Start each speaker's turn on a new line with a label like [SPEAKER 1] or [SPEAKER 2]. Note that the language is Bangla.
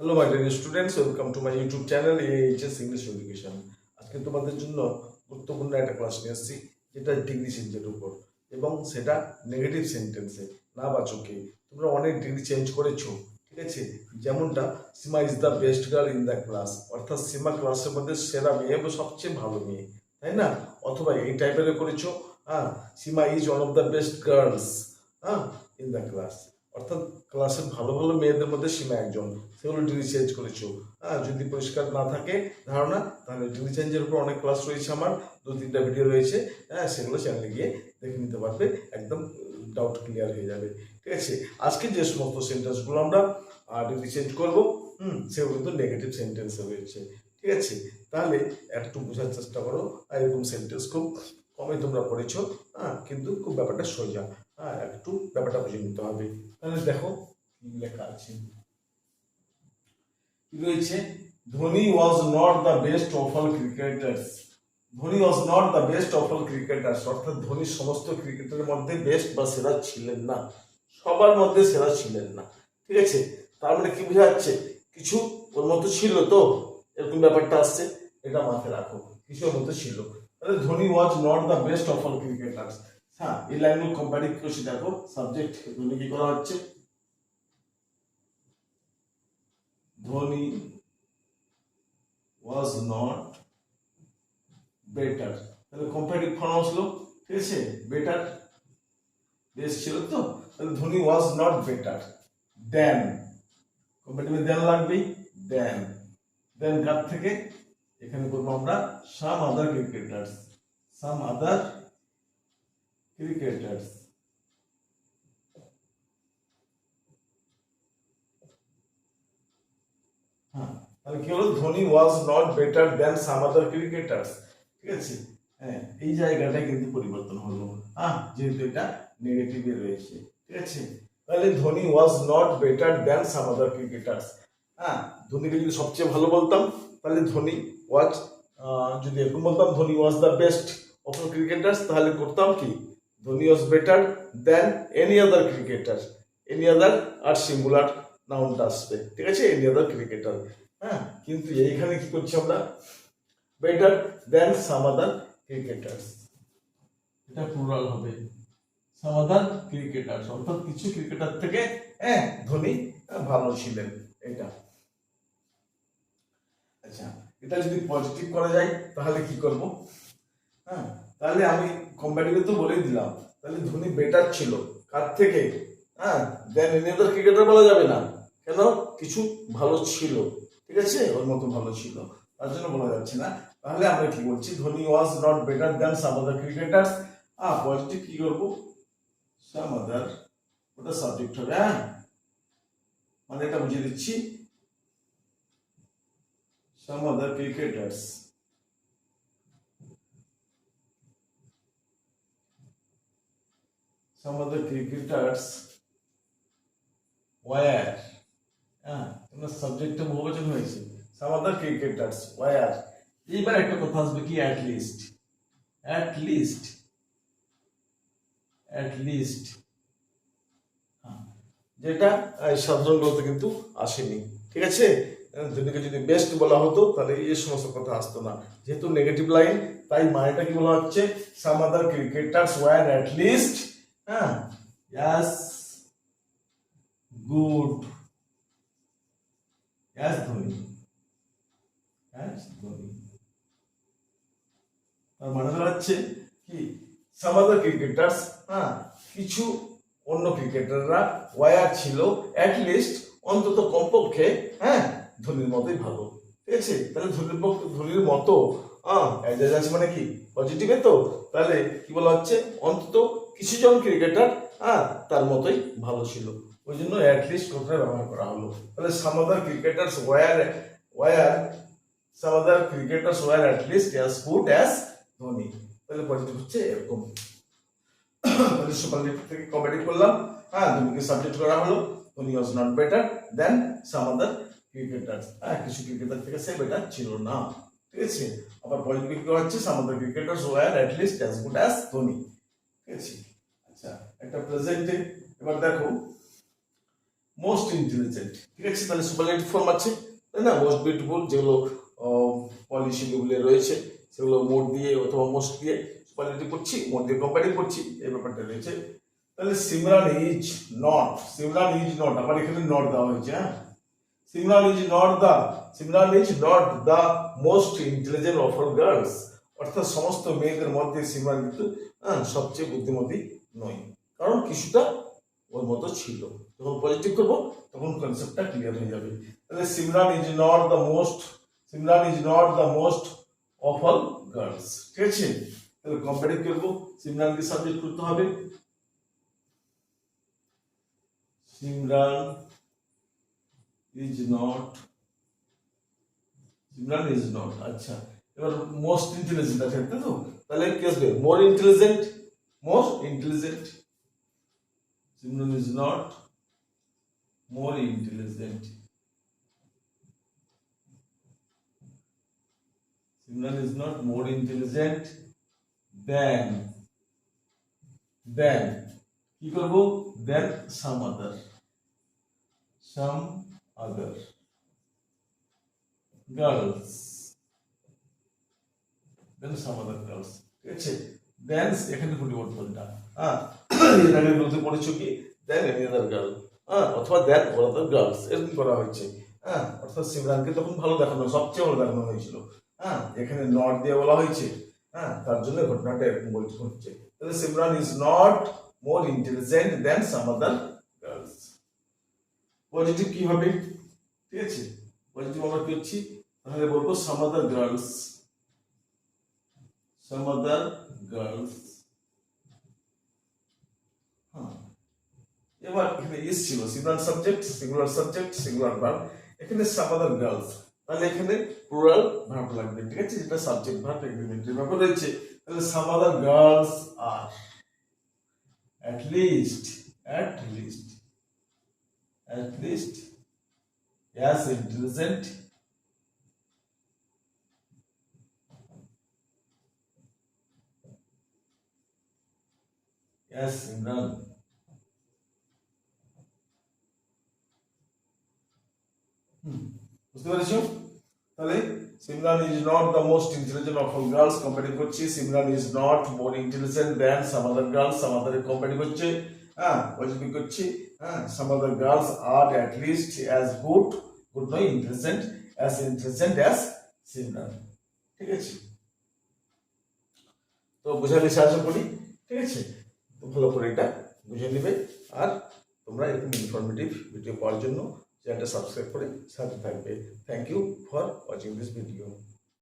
[SPEAKER 1] Hello my dear students welcome to my YouTube channel HS English education আজকে তোমাদের জন্য গুরুত্বপূর্ণ একটা ক্লাস নিয়ে এসেছি যেটা ডিগ্রি চেঞ্জের উপর। এবং সেটা নেগেটিভ সেন্টেন্সে না বাচকে তোমরা অনেক ডিগ্রি চেঞ্জ করেছ, ঠিক আছে? যেমনটা Seema is the best girl in the class অর্থাৎ সীমা ক্লাসের মধ্যে সেরা মেয়ে এবং সবচেয়ে ভালো মেয়ে, তাই না? অথবা এই টাইপের করেছ হ্যাঁ? Seema is one of the best girls হ্যাঁ? ইন দ্য ক্লাস অর্থাৎ ক্লাসের ভালো ভালো মেয়েদের মধ্যে সীমা একজন। সেগুলো ডিগ্রি চেঞ্জ করেছ। হ্যাঁ যদি পরিষ্কার না থাকে ধারণা, তাহলে ডিগ্রি চেঞ্জের উপর অনেক ক্লাস রয়েছে আমার, দু তিনটা ভিডিও রয়েছে। হ্যাঁ সেগুলো চ্যানেলে গিয়ে দেখে নিতে পারবে, একদম ডাউট ক্লিয়ার হয়ে যাবে। ঠিক আছে? আজকে যে সমস্ত সেন্টেন্সগুলো আমরা ডিগ্রি চেঞ্জ করব, হুম, সেগুলো কিন্তু নেগেটিভ সেন্টেন্স রয়েছে। ঠিক আছে? তাহলে একটু বোঝার চেষ্টা করো, এরকম সেন্টেন্স খুব কমে তোমরা পড়েছো হ্যাঁ কিন্তু খুব ব্যাপারটা সোজা। একটু ব্যাপারটা বুঝে নিতে হবে তাহলে দেখো কি লেখা আছে কি রয়েছে Dhoni was not the best of all cricketers Dhoni was not the best of all cricketers অর্থাৎ ধোনি সমস্ত ক্রিকেটারের মধ্যে বেস্ট বা সেরা ছিলেন না সবার মধ্যে সেরা ছিলেন না ঠিক আছে তার মানে কি বোঝা যাচ্ছে কিছু ওর মতো ছিল তো এরকম ব্যাপারটা আসছে এটা মাথায় রাখো কিছু ওর মতো ছিল। তাহলে Dhoni was not the best of all cricketers হ্যাঁ এই লাইনগুলো কম্পারিং করছি দেখো সাবজেক্ট ধোনি কি করা হচ্ছে? ধোনি ওয়াজ নট বেটার তাহলে কম্পারেটিভ ফর্ম আসলো ঠিক আছে? বেটার বেশ ছিল তো? তাহলে Dhoni was not better than কম্পারেটিভে than লাগবেই দেন দেন কার থেকে? এখানে করব আমরা সাম আদার ক্রিকেটার্স সাম আদার ক্রিকেটার্স। হ্যাঁ তাহলে কি হলো? Dhoni was not better than some other cricketers ঠিক আছে? হ্যাঁ এই জায়গাটা কিন্তু পরিবর্তন হলো। হ্যাঁ যেহেতু এটা নেগেটিভে রয়েছে। ঠিক আছে? তাহলে Dhoni was not better than some other cricketers হ্যাঁ ধোনিকে যদি সবচেয়ে ভালো বলতাম, তাহলে ধোনি ওয়াজ যদি এরকম বলতাম Dhoni was the best of cricketers তাহলে করতাম কি? Dhoni was better than any other cricketer any other আর সিঙ্গুলার নাউনটা আসবে। ঠিক আছে? এনি আদার ক্রিকেটার হ্যাঁ? কিন্তু এইখানে কি করছি আমরা? Better then some other cricketers এটা প্লুরাল হবে। সাম আদার ক্রিকেটার্স অর্থাৎ কিছু ক্রিকেটার থেকে হ্যাঁ ধোনি ভালো ছিলেন এটা। আচ্ছা এটা যদি পজিটিভ করা যায়, তাহলে কি করব? হ্যাঁ তাহলে আমি কম্পারেটিভে তো বলেই দিলাম। তাহলে ধোনি বেটার ছিল। কার থেকে? হ্যাঁ দেন এনি আদার ক্রিকেটার বলা যাবে না। কেন? কিছু ভালো ছিল। ঠিক আছে? ওর মতো ভালো ছিল। তার জন্য বলা যাচ্ছে না। তাহলে আমরা কি বলছি? Dhoni was not better than some other cricketers হ্যাঁ পজিটিভ কি করব? সাম আদার ওটা সাবজেক্ট হবে হ্যাঁ? মানে এটা বুঝিয়ে দিচ্ছি। some other cricketers. Some other cricketers were হ্যাঁ তোমার সাবজেক্টটা বহুবচন হয়েছে some other cricketers were এইবার একটা কথা আসবে কি? At least at least at least হ্যাঁ, যেটা সাধারণ বলতে কিন্তু আসেনি। ঠিক আছে? দুদিকে যদি বেস্ট বলা হতো তাহলে এই সমস্ত কথা আসতো না। যেহেতু নেগেটিভ লাইন তাই মানেটা কি বলা হচ্ছে? Some other cricketers were at least হ্যাঁ yes, good. Yes Dhoni yes Dhoni তার মানে কি সাম আদার ক্রিকেটার্স হ্যাঁ কিছু অন্য ক্রিকেটাররা ওয়ার ছিল অ্যাট লিস্ট অন্তত কমপক্ষে হ্যাঁ ধোনির মতোই ভালো। ঠিক আছে? তাহলে ধোনির পক্ষে ধোনির মতো অ্যাডজাস্ট মানে কি? পজিটিভে তো? তাহলে কি বলা হচ্ছে? অন্তত কিছু জন ক্রিকেটার হ্যাঁ তার মতোই ভালো ছিল। ওই জন্য অ্যাটলিস্ট কথাটা ব্যবহার করা হলো। তাহলে some other cricketers were were some other cricketers were at least as good as Dhoni. তাহলে পজিটিভ হচ্ছে এরকম। তাহলে সুপারলেটিভ থেকে কমেডি করলাম। হ্যাঁ ধোনিকে সাবজেক্ট করা হলো। Dhoni was not better than some other cricketer হ্যাঁ কিছু ক্রিকেটার থেকে সে বেটার ছিল না। ঠিক আছে? আবার পজিটিভ কি হচ্ছে some other cricketers were at least as good as Dhoni. ঠিক আছে? আচ্ছা একটা প্রেজেন্টে এবার দেখো মোস্ট ইন্টেলিজেন্ট ঠিক আছে? তাহলে সুপারলেটিভ ফর্ম আছে। তাই না? মোস্ট বিউটিফুল যেগুলো পলিসি লেভেলে রয়েছে, সেগুলো মোট দিয়ে অথবা মোস্ট দিয়ে সুপারলেটিভ করছি, মোট দিয়ে কম্পারেটিভ করছি, এই ব্যাপারটা রয়েছে। তাহলে Simran is not Simran is not আবার এখানে নট দেওয়া হয়েছে হ্যাঁ? Simran is not the Simran is not the most intelligent of all girls অর্থাৎ সমস্ত মেয়েদের মধ্যে সিমরান কিন্তু সবচেয়ে বুদ্ধিমতী নয়। কারণ কিছুটা ওর মতো ছিল। যখন পজিটিভ করব, তখন কনসেপ্টটা ক্লিয়ার হয়ে যাবে। তাহলে Simran is not the most Simran is not the most of all girls ঠিক আছে? তাহলে কম্পারেটিভ করব সিমরানকে সাবজেক্ট করতে হবে। Simran is not Simran is not আচ্ছা এবার মোস্ট ইন্টেলিজেন্ট আছে তাই তো? তাহলে কি আসবে? More intelligent most intelligent Simran is not more intelligent Simran is not more intelligent than than, কি করব? Than some other. Some other girls. Than some other girls. ঠিক আছে। দেন এখানে পরিবর্তনটা হ্যাঁ এর আগে বলতে পড়েছো কি? দেন এনি আদার গার্ল হ্যাঁ অথবা দেন ওর আদার গার্লস এরকম করা হয়েছে। হ্যাঁ অর্থাৎ সিমরানকে তখন ভালো দেখানো সবচেয়ে ভালো দেখানো হয়েছিল। হ্যাঁ এখানে নট দিয়ে বলা হয়েছে। হ্যাঁ তার জন্য ঘটনাটা এরকম বলতে হচ্ছে। তাহলে Simran is not more intelligent than some other girls positive কি হবে? ঠিক আছে? পজিটিভ আমরা কি হচ্ছি? তাহলে বলব সাম আদার গার্লস সাম আদার গার্লস হ্যাঁ। এবার এখানে ইস ছিল singular subject singular subject singular verb এখানে সাম আদার গার্লস তাহলে এখানে প্লুরাল ভার্ব লাগবে, ঠিক আছে? যেটা সাবজেক্ট ভার্ব এগ্রিমেন্টের ব্যাপার রয়েছে। তাহলে সাম আদার গার্লস আর at least at least at least as intelligent as Simran হুম, বুঝতে পেরেছো তাহলে Simran is not the most intelligent of all girls compare করছি Simran is not more intelligent than some other girls some other compare করছে হ্যাঁ পজিটিভ করছি হ্যাঁ some other girls are at least As good good নয় as as present as similar ঠিক আছে? তো বোঝাতে সাহায্য করি ঠিক আছে? ভালো করে এটা বুঝে নেবে। আর তোমরা এরকম ইনফরমেটিভ ভিডিও পাওয়ার জন্য চ্যানেলটা সাবস্ক্রাইব করে সাথে থাকবে। Thank you for watching this video